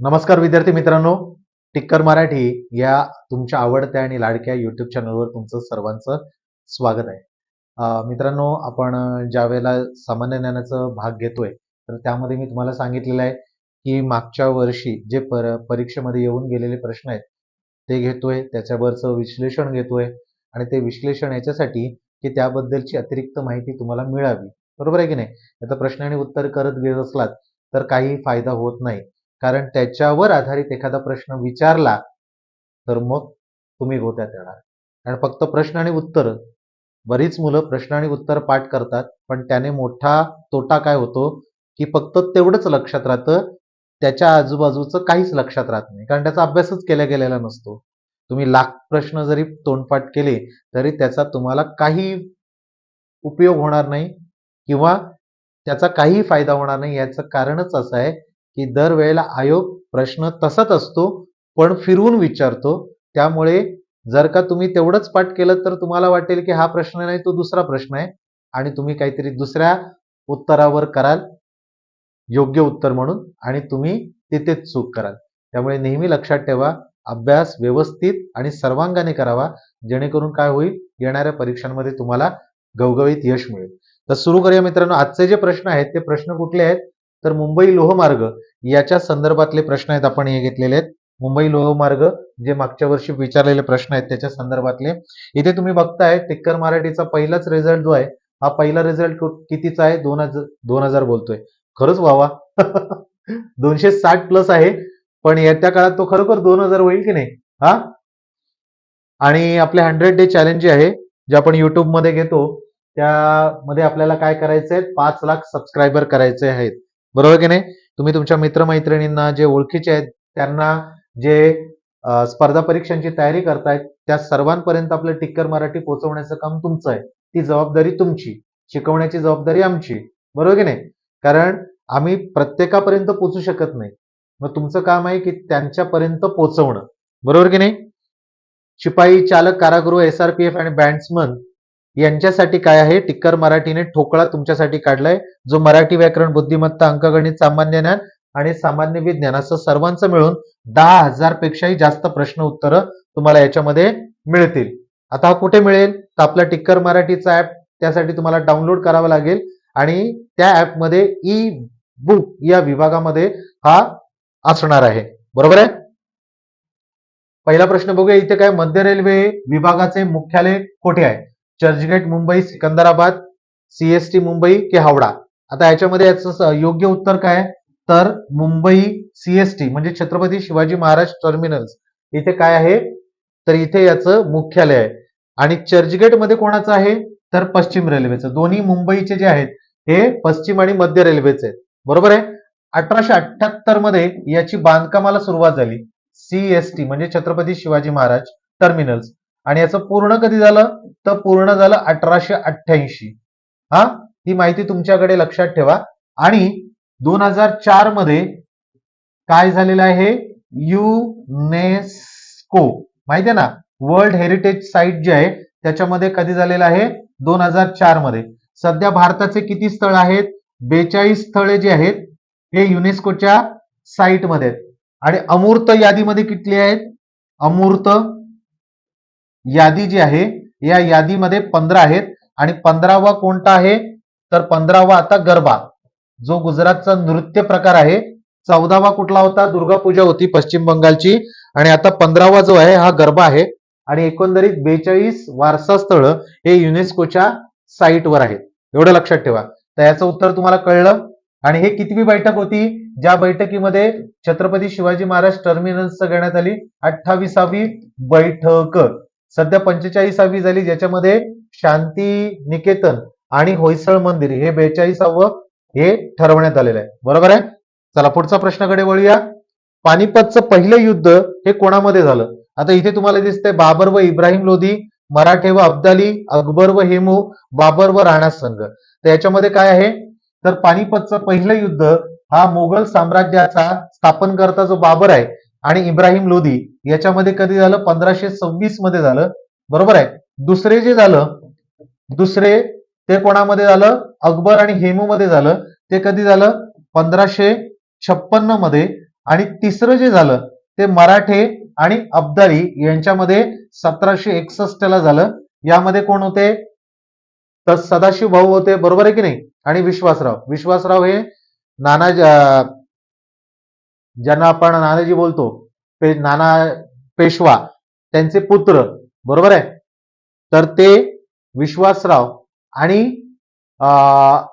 नमस्कार विद्यार्थी मित्रांनो टिक्कर मराठी या तुमच्या आवडत्या आणि लाडक्या युट्यूब चॅनलवर तुमचं सर्वांचं स्वागत आहे. मित्रांनो आपण ज्या वेळेला सामान्य ज्ञानाचं भाग घेतोय तर त्यामध्ये मी तुम्हाला सांगितलेलं आहे की मागच्या वर्षी जे पर परीक्षेमध्ये येऊन गेलेले प्रश्न आहेत ते घेतोय त्याच्यावरचं विश्लेषण घेतोय आणि ते विश्लेषण याच्यासाठी की त्याबद्दलची अतिरिक्त माहिती तुम्हाला मिळावी. बरोबर आहे की नाही? आता प्रश्न आणि उत्तर करत घेत असलात तर काही फायदा होत नाही. कारण त्याच्यावर आधारित एखादा प्रश्न विचारला तर मग तुम्ही गोत्यात येणार. कारण फक्त प्रश्न आणि उत्तर. बरीच मुलं प्रश्न आणि उत्तर पाठ करतात पण त्याने मोठा तोटा काय होतो? की फक्त तेवढंच लक्षात राहतं त्याच्या आजूबाजूचं काहीच लक्षात राहत नाही. कारण त्याचा अभ्यासच केला गेलेला नसतो. तुम्ही लाख प्रश्न जरी तोंडपाठ केले तरी त्याचा तुम्हाला काही उपयोग होणार नाही किंवा त्याचा काही फायदा होणार नाही याचं कारणच असं आहे की दरवेळेला आयोग प्रश्न तसाच असतो पण फिरवून विचारतो. त्यामुळे जर का तुम्ही तेवढंच पाठ केलं तर तुम्हाला वाटेल की हा प्रश्न नाही तो दुसरा प्रश्न आहे. आणि तुम्ही काहीतरी दुसऱ्या उत्तरावर कराल योग्य उत्तर म्हणून आणि तुम्ही तिथेच चूक कराल. त्यामुळे नेहमी लक्षात ठेवा अभ्यास व्यवस्थित आणि सर्वांगाने करावा. जेणेकरून काय होईल येणाऱ्या परीक्षांमध्ये तुम्हाला गवगवीत यश मिळेल. तर सुरू करूया मित्रांनो. आजचे जे प्रश्न आहेत ते प्रश्न कुठले आहेत? तर मुंबई लोहमार्ग याच्या संदर्भातले प्रश्न आहेत. आपण हे घेतलेले आहेत. मुंबई लोहमार्ग जे मागच्या वर्षी विचारलेले प्रश्न आहेत त्याच्या संदर्भातले. इथे तुम्ही बघताय टिक्कर मराठीचा पहिलाच रिझल्ट जो आहे हा पहिला रिझल्ट कितीचा आहे? दोन हजार दोन हजार बोलतोय. खरंच व्हावा दोनशे साठ प्लस आहे. पण येत्या काळात तो खरोखर दोन हजार होईल की नाही? हा? आणि आपले हंड्रेड डे चॅलेंज जे आहे जे आपण युट्यूबमध्ये घेतो त्यामध्ये आपल्याला काय करायचंय? पाच लाख सबस्क्रायबर करायचे आहेत. बरोबर की नाही? तुम्ही तुमच्या मित्रमैत्रिणींना जे ओळखीचे आहेत त्यांना जे स्पर्धा परीक्षांची तयारी करतायत त्या सर्वांपर्यंत आपलं टिक्कर मराठी पोहोचवण्याचं काम तुमचं आहे. ती जबाबदारी तुमची शिकवण्याची जबाबदारी आमची. बरोबर की नाही? कारण आम्ही प्रत्येकापर्यंत पोहोचू शकत नाही. मग तुमचं काम आहे की त्यांच्यापर्यंत पोहोचवणं. बरोबर की नाही? शिपाई चालक कारागृह एसआरपीएफ आणि बँड्समन यांच्यासाठी काय आहे? टिक्कर मराठीने ठोकळा तुमच्यासाठी काढलाय जो मराठी व्याकरण बुद्धिमत्ता अंकगणित सामान्य ज्ञान आणि सामान्य विज्ञान असं सर्वांचं मिळून दहा हजार पेक्षाही जास्त प्रश्न उत्तरं तुम्हाला याच्यामध्ये मिळतील. आता हा कुठे मिळेल? तर आपला टिक्कर मराठीचा ऍप त्यासाठी तुम्हाला डाउनलोड करावा लागेल आणि त्या ऍपमध्ये ई बुक या विभागामध्ये हा असणार आहे. बरोबर आहे? पहिला प्रश्न बघूया इथे काय मध्य रेल्वे विभागाचे मुख्यालय कुठे आहे? चर्चगेट मुंबई सिकंदराबाद सीएसटी मुंबई की हावडा? आता याच्यामध्ये याचं योग्य उत्तर काय तर मुंबई सीएसटी म्हणजे छत्रपती शिवाजी महाराज टर्मिनल्स. इथे काय आहे? तर इथे याचं मुख्यालय आहे. आणि चर्चगेटमध्ये कोणाचं आहे? तर पश्चिम रेल्वेचं. दोन्ही मुंबईचे जे आहेत हे पश्चिम आणि मध्य रेल्वेचे आहेत. बरोबर आहे? अठराशे अठ्याहत्तरमध्ये याची बांधकामाला सुरुवात झाली. सीएसटी म्हणजे छत्रपती शिवाजी महाराज टर्मिनल्स. आणि याचं पूर्ण कधी झालं? तर पूर्ण झालं अठराशे अठ्ठ्याऐंशी. हा? ही माहिती तुमच्याकडे लक्षात ठेवा. आणि दोन हजार चारमध्ये काय झालेलं आहे? युनेस्को. माहिती आहे ना? वर्ल्ड हेरिटेज साईट जे आहे त्याच्यामध्ये कधी झालेलं आहे? दोन हजार चारमध्ये सध्या भारताचे किती स्थळ आहेत? बेचाळीस स्थळे जी आहेत हे युनेस्कोच्या साईटमध्ये आहेत. आणि अमूर्त यादीमध्ये किती आहेत? अमूर्त यादी जी आहे या यादीमध्ये पंधरा आहेत. आणि पंधरावा कोणता आहे? तर पंधरावा आता गरबा. जो गुजरातचा नृत्य प्रकार आहे चौदावा कुठला होता? दुर्गा पूजा होती पश्चिम बंगालची. आणि आता पंधरावा जो आहे हा गरबा आहे. आणि एकंदरीत बेचाळीस वारसा स्थळ हे युनेस्कोच्या साईटवर आहेत. एवढं लक्षात ठेवा. तर याचं उत्तर तुम्हाला कळलं. आणि हे कितवी बैठक होती? ज्या बैठकीमध्ये छत्रपती शिवाजी महाराज टर्मिनल्स घेण्यात आली. अठ्ठावीसावी बैठक. सध्या पंचेचाळीसावी झाली ज्याच्यामध्ये शांती निकेतन आणि होयसळ मंदिर हे बेचाळीसावं हे ठरवण्यात आलेलं आहे. बरोबर आहे? चला पुढचा प्रश्नाकडे वळूया. पानिपतचं पहिलं युद्ध हे कोणामध्ये झालं? आता इथे तुम्हाला दिसतंय बाबर व इब्राहिम लोधी मराठे व अब्दाली अकबर व हेमू बाबर व राणा संघ. तर याच्यामध्ये काय आहे? तर पानिपतचं पहिलं युद्ध हा मोगल साम्राज्याचा स्थापन करता जो बाबर आहे आणि इब्राहिम लोधी याच्यामध्ये कधी झालं? पंधराशे सव्वीसमध्ये झालं. बरोबर आहे? दुसरे जे झालं दुसरे ते कोणामध्ये झालं? अकबर आणि हेमू मध्ये झालं. ते कधी झालं? पंधराशे छप्पन्नमध्ये. आणि तिसरं जे झालं ते मराठे आणि अब्दाली यांच्यामध्ये सतराशे एकसष्ट ला झालं. यामध्ये कोण होते? तर सदाशिव भाऊ होते. बरोबर आहे की नाही? आणि विश्वासराव. विश्वासराव हे नाना ज्यांना आपण नानाजी बोलतो पे नाना पेशवा त्यांचे पुत्र बरोबर आहे? तर ते विश्वासराव आणि अं,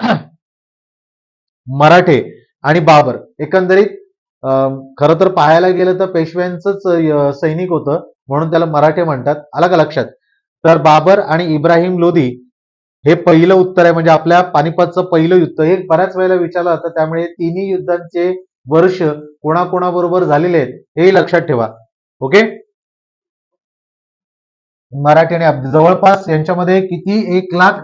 मराठे आणि बाबर. एकंदरीत खर तर पाहायला गेलं तर पेशव्यांचंच सैनिक होतं म्हणून त्याला मराठे म्हणतात. आला का लक्षात? तर बाबर आणि इब्राहिम लोधी हे पहिलं उत्तर आहे म्हणजे आपल्या पानिपतचं पहिलं युद्ध. हे बऱ्याच वेळेला विचारलं जातं त्यामुळे तिन्ही युद्धांचे वर्ष कोणाकोणाबरोबर झालेले आहेत हेही लक्षात ठेवा. ओके मराठी आणि जवळपास यांच्यामध्ये किती एक लाख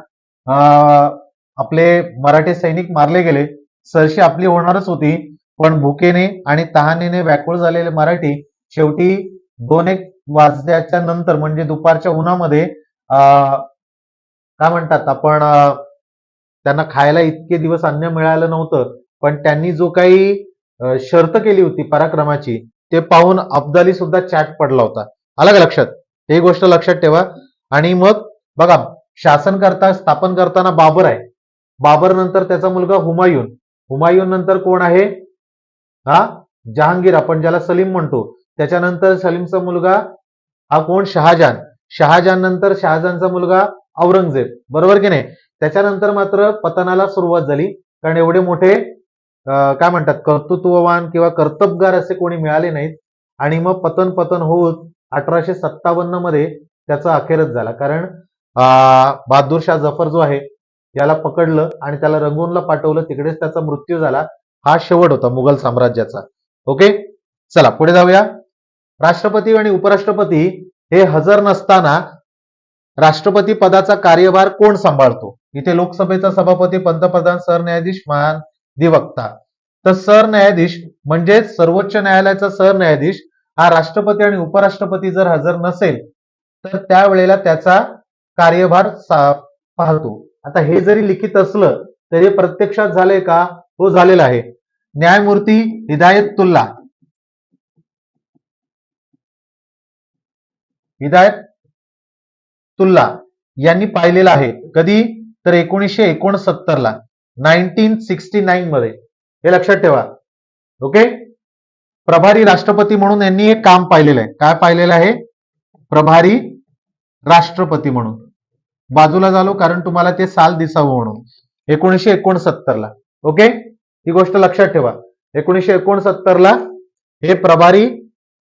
आपले मराठी सैनिक मारले गेले. सरशी आपली होणारच होती पण भुकेने आणि तहानेने व्याकुळ झालेले मराठी शेवटी दोन एक वाजल्याच्या नंतर म्हणजे दुपारच्या उन्हामध्ये अं, काय म्हणतात आपण त्यांना खायला इतके दिवस अन्न मिळालं नव्हतं पण त्यांनी जो काही शर्त केली होती पराक्रमाची ते पाहून अब्दाली सुद्धा चॅट पडला होता. आला का लक्षात? ही गोष्ट लक्षात ठेवा. आणि मग बघा शासन करता स्थापन करताना बाबर आहे. बाबर नंतर त्याचा मुलगा हुमायून. हुमायून नंतर कोण आहे? हा? जहांगीर आपण ज्याला सलीम म्हणतो. त्याच्यानंतर सलीमचा मुलगा हा कोण? शहाजहान शहाजहान नंतर शहाजहानचा मुलगा औरंगजेब. बरोबर की नाही? त्याच्यानंतर मात्र पतनाला सुरुवात झाली. कारण एवढे मोठे काय म्हणतात कर्तृत्ववान किंवा कर्तबगार असे कोणी मिळाले नाहीत. आणि मग पतन पतन होत अठराशे सत्तावन्नमध्ये त्याचा अखेरच झाला. कारण अं, बहादूर शाह जफर जो आहे याला पकडलं आणि त्याला रंगूनला पाठवलं. तिकडेच त्याचा मृत्यू झाला. हा शेवट होता मुघल साम्राज्याचा. ओके? चला पुढे जाऊया. राष्ट्रपती आणि उपराष्ट्रपती हे हजर नसताना राष्ट्रपती पदाचा कार्यभार कोण सांभाळतो? इथे लोकसभेचा सभापती पंतप्रधान सरन्यायाधीश अधिवक्ता. तर सरन्यायाधीश म्हणजेच सर्वोच्च न्यायालयाचा सरन्यायाधीश हा राष्ट्रपती आणि उपराष्ट्रपती जर हजर नसेल तर त्यावेळेला त्याचा कार्यभार पाहतो. आता हे जरी लिखित असलं तरी प्रत्यक्षात झालंय का? हो झालेलं आहे. न्यायमूर्ती हिदायतुल्ला हिदायत तुल्ला यांनी पाहिलेलं आहे. कधी? तर एकोणीसशे एकोणसत्तर ला नाईन्टीन सिक्स्टी नाईन मध्ये. हे लक्षात ठेवा. ओके? प्रभारी राष्ट्रपती म्हणून यांनी हे काम पाहिलेलं आहे. काय पाहिलेलं आहे? प्रभारी राष्ट्रपती म्हणून. बाजूला झालो कारण तुम्हाला ते साल दिसावं म्हणून. एकोणीसशे एकोणसत्तरला. ओके? ही गोष्ट लक्षात ठेवा. एकोणीसशे एकोणसत्तरला हे प्रभारी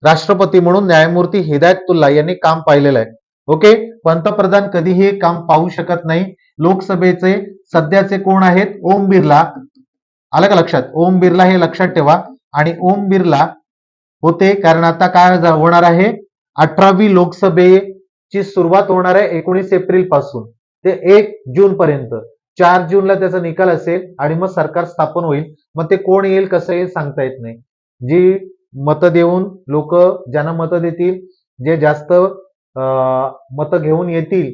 राष्ट्रपती म्हणून न्यायमूर्ती हिदायतुल्ला यांनी काम पाहिलेलं आहे. ओके? पंतप्रधान कधीही काम पाहू शकत नाही. लोकसभेचे सध्याचे कोण आहेत? ओम बिर्ला. आलं का लक्षात? ओम बिर्ला हे लक्षात ठेवा. आणि ओम बिर्ला होते कारण आता काय होणार आहे? अठरावी लोकसभेची सुरुवात होणार आहे एकोणीस एप्रिलपासून. ते एक जून पर्यंत. चार जूनला त्याचा निकाल असेल आणि मग सरकार स्थापन होईल. मग ते कोण येईल कसं येईल सांगता येत नाही. जी मतं देऊन लोक ज्यांना मतं देतील जे जास्त मतं घेऊन येतील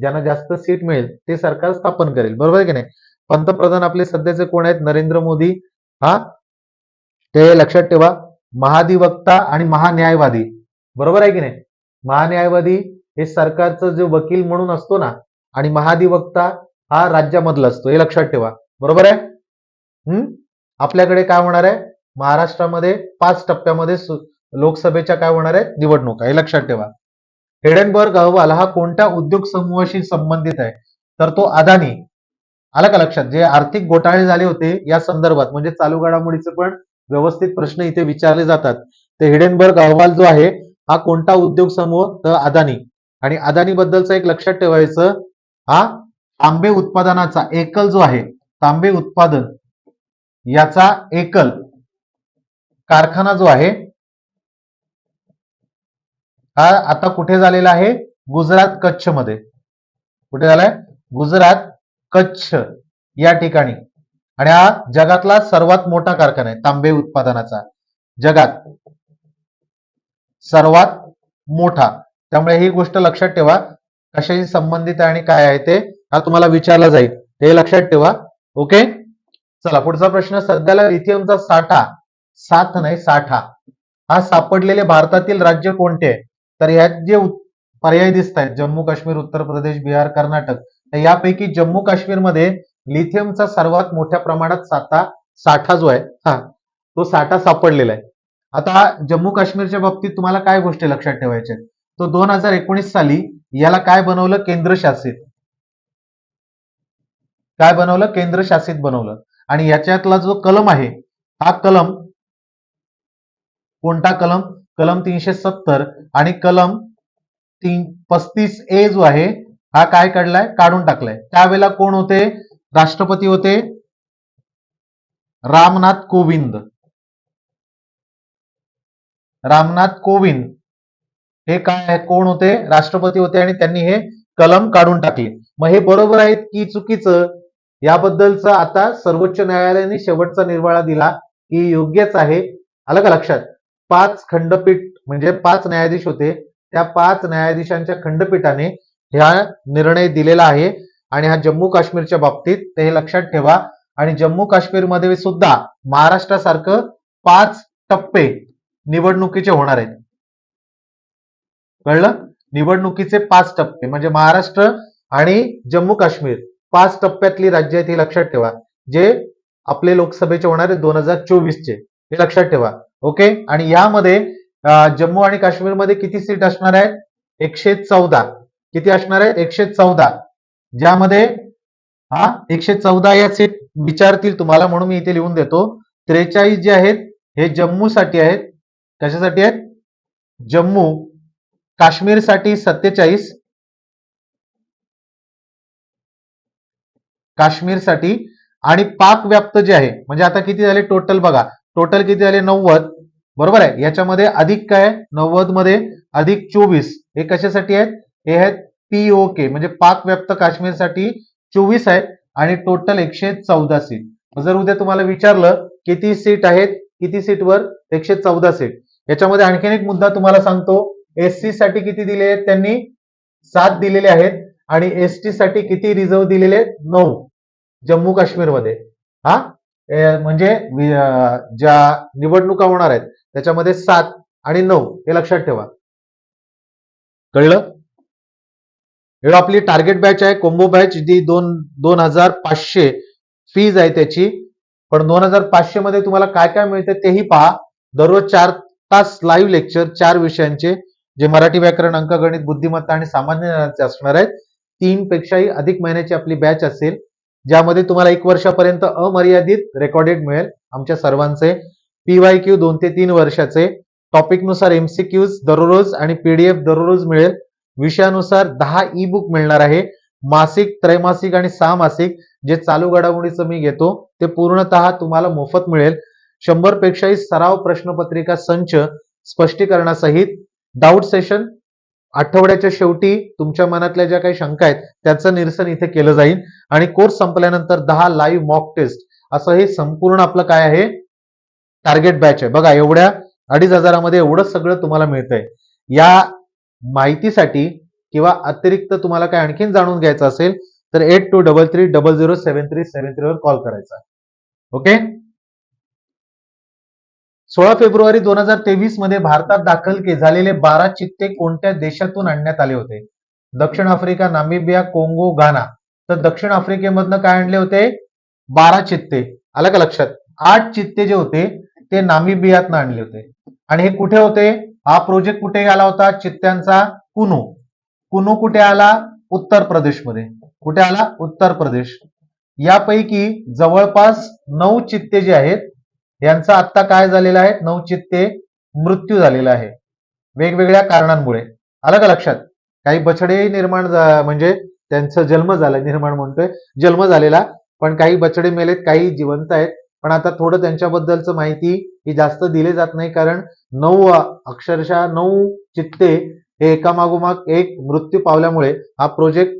ज्यांना जास्त सीट मिळेल ते सरकार स्थापन करेल. बरोबर आहे की नाही? पंतप्रधान आपले सध्याचे कोण आहेत? नरेंद्र मोदी. हा? ते लक्षात ठेवा. महाधिवक्ता आणि महान्यायवादी. बरोबर आहे की नाही? महान्यायवादी हे सरकारचं जे वकील म्हणून असतो ना आणि महाधिवक्ता हा राज्यामधला असतो. हे लक्षात ठेवा. बरोबर आहे? हम्म? आपल्याकडे काय होणार आहे? महाराष्ट्रामध्ये पाच टप्प्यामध्ये लोकसभेच्या काय होणार आहे निवडणुका. हे लक्षात ठेवा. हेडनबर्ग अहवाल हा कोणत्या उद्योग समूहाशी संबंधित आहे? तर तो अदानी. आला का लक्षात? जे आर्थिक घोटाळे झाले होते या संदर्भात म्हणजे चालू घडामोडीचे पण व्यवस्थित प्रश्न इथे विचारले जातात. ते हिडेनबर्ग अहवाल जो आहे हा कोणता उद्योग समूह? तर अदानी. आणि अदानी बद्दलचं एक लक्षात ठेवायचं हा तांबे उत्पादनाचा एकल जो आहे तांबे उत्पादन याचा एकल कारखाना जो आहे हा आता कुठे झालेला आहे? गुजरात कच्छमध्ये कुठे झालाय? गुजरात कच्छ या ठिकाणी. आणि हा जगातला सर्वात मोठा कारखाना आहे तांबे उत्पादनाचा. जगात सर्वात मोठा. त्यामुळे ही गोष्ट लक्षात ठेवा कशाशी संबंधित आहे आणि काय आहे ते. हा तुम्हाला विचारला जाईल ते लक्षात ठेवा. ओके? चला पुढचा प्रश्न सध्याला लिथियमचा साठा साथ नाही साठा. हा सापडलेले भारतातील राज्य कोणते आहे? तर यात जे पर्याय दिसत आहेत जम्मू काश्मीर उत्तर प्रदेश बिहार कर्नाटक तर यापैकी जम्मू काश्मीरमध्ये लिथियमचा सर्वात मोठ्या प्रमाणात साठा साठा जो आहे हा तो साठा सापडलेला आहे. आता जम्मू काश्मीरच्या बाबतीत तुम्हाला काय गोष्टी लक्षात ठेवायच्या तो दोन हजार एकोणीस साली याला काय बनवलं? केंद्रशासित काय बनवलं? केंद्रशासित बनवलं. आणि याच्यातला जो कलम आहे हा कलम कोणता कलम? कलम तीनशे सत्तर आणि कलम तीन पस्तीस ए जो आहे हा काय काढलाय? काढून टाकलाय. त्यावेळेला कोण होते? राष्ट्रपती होते. रामनाथ कोविंद. रामनाथ कोविंद. हे काय कोण होते? राष्ट्रपती होते आणि त्यांनी हे कलम काढून टाकले. मग हे बरोबर आहे की चुकीचं? याबद्दलचं आता सर्वोच्च न्यायालयाने शेवटचा निर्वाळा दिला की योग्यच आहे. आलं का लक्षात? पाच खंडपीठ म्हणजे पाच न्यायाधीश होते. त्या पाच न्यायाधीशांच्या खंडपीठाने ह्या निर्णय दिलेला आहे आणि हा जम्मू काश्मीरच्या बाबतीत ते हे लक्षात ठेवा. आणि जम्मू काश्मीरमध्ये सुद्धा महाराष्ट्रासारखं पाच टप्पे निवडणुकीचे होणार आहेत. कळलं? निवडणुकीचे पाच टप्पे म्हणजे महाराष्ट्र आणि जम्मू काश्मीर पाच टप्प्यातली राज्य आहेत हे लक्षात ठेवा. जे आपले लोकसभेचे होणार आहेत दोन हजार चोवीसचे. हे लक्षात ठेवा. ओके आणि यामध्ये जम्मू आणि काश्मीरमध्ये किती सीट असणार आहेत? एकशे चौदा. किती असणार आहेत? एकशे चौदा. ज्यामध्ये हा एकशे चौदा या सीट विचारतील तुम्हाला म्हणून मी इथे लिहून देतो. त्रेचाळीस जे आहेत हे जम्मूसाठी आहेत. कशासाठी आहेत? जम्मू. काश्मीरसाठी सत्तेचाळीस. काश्मीरसाठी. आणि पाक व्याप्त जे आहे म्हणजे आता किती झाले? टोटल बघा. टोटल किती झाले नव्वद. बरोबर आहे? याच्यामध्ये अधिक काय? नव्वदमध्ये अधिक चोवीस. हे कशासाठी आहेत? हे आहेत पीओके म्हणजे पाक व्याप्त काश्मीरसाठी चोवीस आहेत आणि टोटल एकशे चौदा सीट जर उद्या तुम्हाला विचारलं किती सीट आहेत किती सीटवर एकशे चौदा सीट याच्यामध्ये आणखीन एक मुद्दा तुम्हाला सांगतो. एससाठी किती दिले आहेत त्यांनी? सात दिलेले आहेत आणि एससाठी किती रिझर्व्ह दिलेले आहेत? नऊ. जम्मू काश्मीरमध्ये हा? म्हणजे ज्या निवडणुका होणार आहेत त्याच्यामध्ये सात आणि नऊ हे लक्षात ठेवा. कळलं? एवढं आपली टार्गेट बॅच आहे कोंबो बॅच जी दोन दोन हजार पाचशे फीज आहे त्याची. पण दोन हजार पाचशे मध्ये तुम्हाला काय काय मिळते तेही पहा. दररोज चार तास लाईव्ह लेक्चर चार विषयांचे जे मराठी व्याकरण अंकगणित बुद्धिमत्ता आणि सामान्य ज्ञानाचे असणार आहेत. तीन पेक्षाही अधिक महिन्याची आपली बॅच असेल. ज्यामध्ये तुम्हाला एक वर्षापर्यंत अमर्यादित रेकॉर्डेड मिळेल. आमच्या सर्वांचे पीवाय क्यू दोन ते तीन वर्षाचे. टॉपिकनुसार एमसीक्यूज दररोज आणि पीडीएफ दररोज मिळेल. विषयानुसार दहा ई बुक मिळणार आहे. मासिक त्रैमासिक आणि सहामासिक जे चालू घडामोडीचं मी घेतो ते पूर्णतः तुम्हाला मोफत मिळेल. शंभर पेक्षाही सराव प्रश्नपत्रिका संच स्पष्टीकरणासहित. डाऊट सेशन आठवड्याच्या शेवटी तुमच्या मनातल्या ज्या काही शंका आहेत त्याचं निरसन इथे केलं जाईल. आणि कोर्स संपल्यानंतर दहा लाईव्ह मॉक टेस्ट असं हे संपूर्ण आपलं काय आहे? टार्गेट बॅच आहे. बघा एवढ्या अडीच हजारामध्ये एवढं सगळं तुम्हाला मिळतंय. या माहितीसाठी किंवा अतिरिक्त तुम्हाला काय आणखीन जाणून घ्यायचं असेल तर eight two double three double zero seven three seven three वर कॉल करायचा. ओके सोळा फेब्रुवारी दोन हजार तेवीसमध्ये भारतात दाखल के झालेले बारा चित्ते कोणत्या देशातून आणण्यात आले होते? दक्षिण आफ्रिका नामिबिया कोंगो घाना. तर दक्षिण आफ्रिकेमधनं काय आणले होते? बारा चित्ते. आलं का लक्षात? आठ चित्ते जे होते ते नामिबियातनं आणले होते. आणि हे कुठे होते? हा प्रोजेक्ट कुठे आला होता? चित्त्यांचा कुनो. कुनो कुठे आला? उत्तर प्रदेशमध्ये. कुठे आला? उत्तर प्रदेश. यापैकी जवळपास नऊ चित्ते जे आहेत यांचा आत्ता काय झालेलं आहे? नवचित्ते मृत्यू झालेला आहे. वेगवेगळ्या कारणांमुळे. आलं का लक्षात? काही बछडे निर्माण झा- म्हणजे त्यांचा जन्म झाला निर्माण म्हणतोय. जन्म झालेला पण काही बछडे मेलेत काही जिवंत आहेत. पण आता थोडं त्यांच्याबद्दलचं माहिती ही जास्त दिली जात नाही कारण नऊ अक्षरशः नऊ चित्ते हे एकामागोमाग एक मृत्यू पावल्यामुळे हा प्रोजेक्ट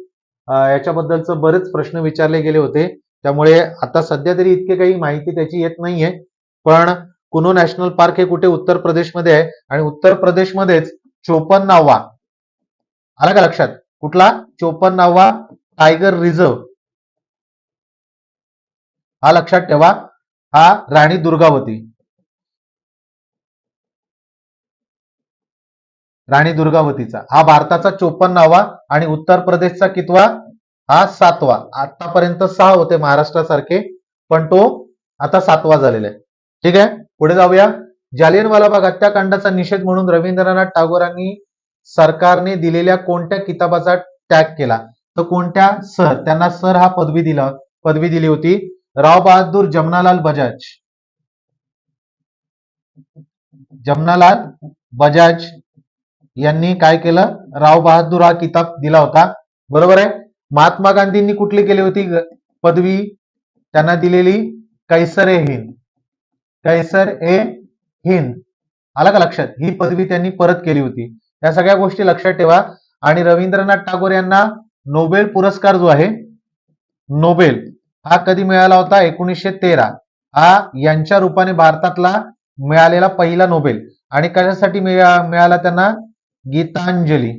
याच्याबद्दलचं बरेच प्रश्न विचारले गेले होते. त्यामुळे आता सध्या तरी इतके काही माहिती त्याची येत नाहीये. पण कुनो नॅशनल पार्क हे कुठे उत्तर प्रदेशमध्ये आहे? आणि उत्तर प्रदेशमध्येच चोपन्नावा. आला का लक्षात? कुठला? चोपन्नावा टायगर रिझर्व हा लक्षात ठेवा. हा राणी दुर्गावती. राणी दुर्गावतीचा. हा भारताचा चोपन्नावा आणि उत्तर प्रदेशचा कितवा? हा सातवा. आतापर्यंत सहा होते महाराष्ट्रासारखे पण तो आता सातवा झालेला आहे. ठीक आहे? पुढे जाऊया. जालियनवाला बाग हत्याकांडाचा निषेध म्हणून रवींद्रनाथ टागोरांनी सरकारने दिलेल्या कोणत्या किताबाचा त्याग केला? तर कोणत्या? सर. त्यांना सर हा पदवी दिला पदवी दिली होती. राव बहादूर जमनालाल बजाज. जमनालाल बजाज यांनी काय केलं? राव बहादूर हा किताब दिला होता. बरोबर आहे? महात्मा गांधींनी कुठली केली होती? पदवी त्यांना दिलेली कैसर हिंद. कैसर ए हिंद. आला का लक्षात? ही पदवी त्यांनी परत केली होती. या सगळ्या गोष्टी लक्षात ठेवा. आणि रवींद्रनाथ टागोर यांना नोबेल पुरस्कार जो आहे नोबेल हा कधी मिळाला होता? एकोणीसशे तेरा. हा यांच्या रूपाने भारतातला मिळालेला पहिला नोबेल. आणि कशासाठी मिळाला त्यांना? गीतांजली.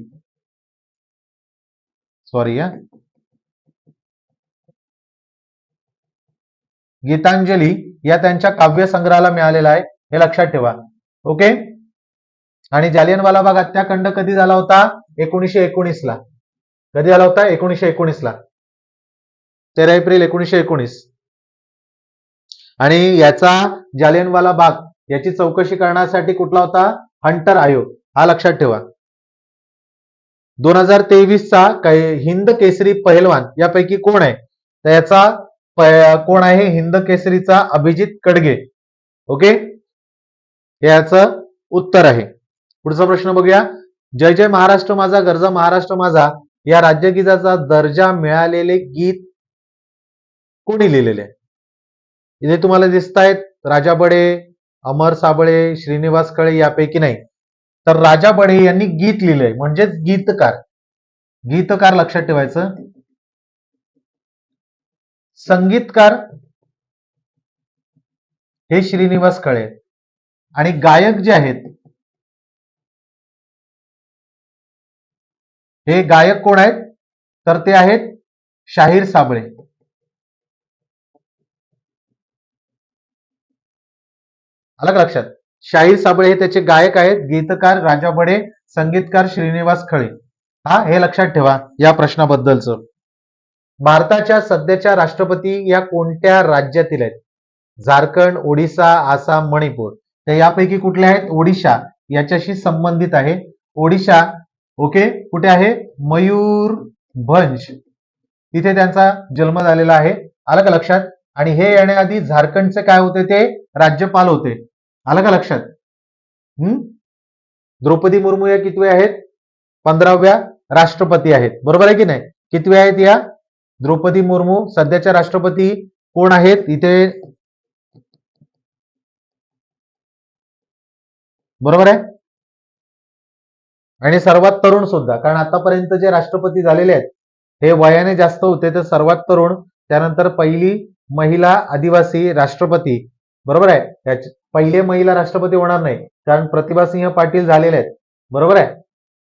सॉरी या गीतांजली या त्यांच्या काव्य संग्रहाला मिळालेला आहे हे लक्षात ठेवा. ओके? आणि जालियनवाला बाग हत्याकांड कधी झाला होता? एकोणीसशे एकोणीस ला कधी झाला होता? एकोणीसशे एकोणीस ला तेरा एप्रिल एकोणीसशे एकोणीस. आणि याचा जालियनवाला बाग याची चौकशी करण्यासाठी कुठला होता? हंटर आयोग. हा लक्षात ठेवा. दोन हजार तेवीसचा हिंद केसरी पहिलवान यापैकी कोण आहे? तर याचा कोण आहे? हिंद केसरीचा अभिजित कडगे. ओके? याचं उत्तर आहे. पुढचा प्रश्न बघूया. जय जय महाराष्ट्र माझा गरजा महाराष्ट्र माझा. या राज्यगीताचा दर्जा मिळालेले गीत कोणी लिहिलेले? आहे? इथे तुम्हाला दिसत आहेत राजा बडे अमर साबळे श्रीनिवास कळे यापैकी नाही. तर राजा बडे यांनी गीत लिहिलंय. म्हणजेच गीतकार. गीतकार लक्षात ठेवायचं. संगीतकार हे श्रीनिवास कळे आणि गायक जे आहेत हे गायक कोण आहेत? तर ते आहेत शाहीर साबळे. आलं का लक्षात? शाहीर साबळे हे त्याचे गायक आहेत गीतकार राजा बडे संगीतकार श्रीनिवास खळे. हा हे लक्षात ठेवा या प्रश्नाबद्दलचं. भारताच्या सध्याच्या राष्ट्रपती या कोणत्या राज्यातील आहेत? झारखंड ओडिसा आसाम मणिपूर. तर यापैकी कुठले आहेत? ओडिशा. याच्याशी संबंधित आहे. ओडिशा ओके कुठे आहे? मयूरभंज तिथे त्यांचा जन्म झालेला आहे. आलं का लक्षात? आणि हे येण्याआधी झारखंडचे काय होते ते? राज्यपाल होते. आलं का लक्षात? हम्म द्रौपदी मुर्मू या कितवे आहेत? पंधराव्या राष्ट्रपती आहेत. बरोबर आहे की नाही? कितवे आहेत या? द्रौपदी मुर्मू सध्याच्या राष्ट्रपती कोण आहेत? इथे बरोबर आहे? आणि सर्वात तरुण सुद्धा कारण आतापर्यंत जे राष्ट्रपती झालेले आहेत हे वयाने जास्त होते तर सर्वात तरुण त्यानंतर पहिली महिला आदिवासी राष्ट्रपती. बरोबर आहे? पहिले महिला राष्ट्रपती होणार नाही कारण प्रतिभासिंह पाटील झालेले आहेत. बरोबर आहे?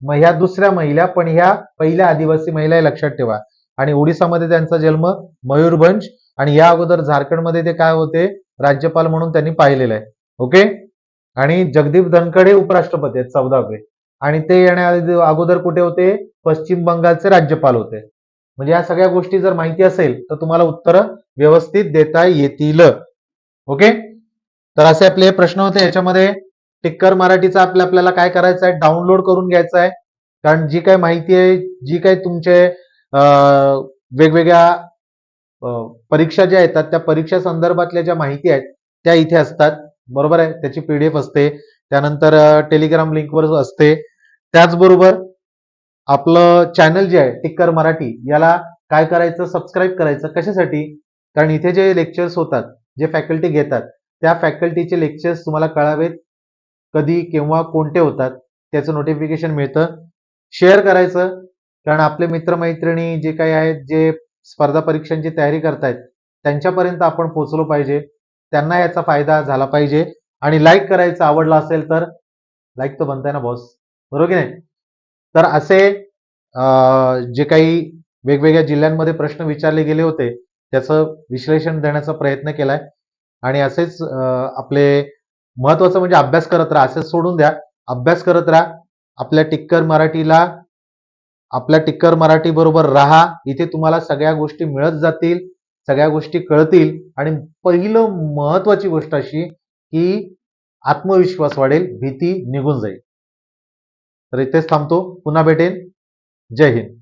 मग ह्या दुसऱ्या महिला पण ह्या पहिल्या आदिवासी महिला हे लक्षात ठेवा. आणि ओडिसामध्ये त्यांचा जन्म मयूरभंज आणि या अगोदर झारखंडमध्ये ते काय होते? राज्यपाल म्हणून त्यांनी पाहिलेलं आहे. ओके? आणि जगदीप धनखड हे उपराष्ट्रपती आहेत चौदावे. आणि ते येण्या अगोदर कुठे होते? पश्चिम बंगालचे राज्यपाल होते. म्हणजे या सगळ्या गोष्टी जर माहिती असेल तर तुम्हाला उत्तर व्यवस्थित देता येतील. ओके? तर असे आपले प्रश्न होते. याच्यामध्ये टिक्कर मराठीचा आपल्या आपल्याला काय करायचं आहे? डाउनलोड करून घ्यायचं आहे. कारण जी काय माहिती आहे जी काय तुमचे वेगवेगळ्या परीक्षा ज्या येतात त्या परीक्षा संदर्भातल्या ज्या माहिती आहेत त्या इथे असतात. बरोबर आहे? त्याची पीडीएफ असते. त्यानंतर टेलिग्राम लिंकवर असते. त्याचबरोबर आपलं चॅनल जे आहे टिक्कर मराठी याला काय करायचं? सबस्क्राईब करायचं. कशासाठी? कारण इथे जे लेक्चर्स होतात जे फॅकल्टी घेतात त्या फॅकल्टीचे लेक्चर्स तुम्हाला कळावेत कधी केव्हा कोणते होतात त्याचं नोटिफिकेशन मिळतं. शेअर करायचं. कारण आपले मित्रमैत्रिणी जे काही आहेत जे स्पर्धा परीक्षांची तयारी करतायत त्यांच्यापर्यंत आपण पोहोचलो पाहिजे. त्यांना याचा फायदा झाला पाहिजे. आणि लाईक करायचं आवडलं असेल तर लाईक तर बनताय ना बॉस बरोबर की नाही? तर असे जे काही वेगवेगळ्या जिल्ह्यांमध्ये प्रश्न विचारले गेले होते त्याचं विश्लेषण देण्याचा प्रयत्न केलाय. आणि असेच आपले महत्वाचं म्हणजे अभ्यास करत राहा असेच सोडून द्या. अभ्यास करत राहा. आपल्या टिक्कर मराठीला आपल्या टिक्कर मराठी बरोबर राहा. इथे तुम्हाला सगळ्या गोष्टी मिळत जातील सगळ्या गोष्टी कळतील. आणि पहिलं महत्वाची गोष्ट अशी की आत्मविश्वास वाढेल भीती निघून जाईल. तर इथेच थांबतो. पुन्हा भेटेन. जय हिंद.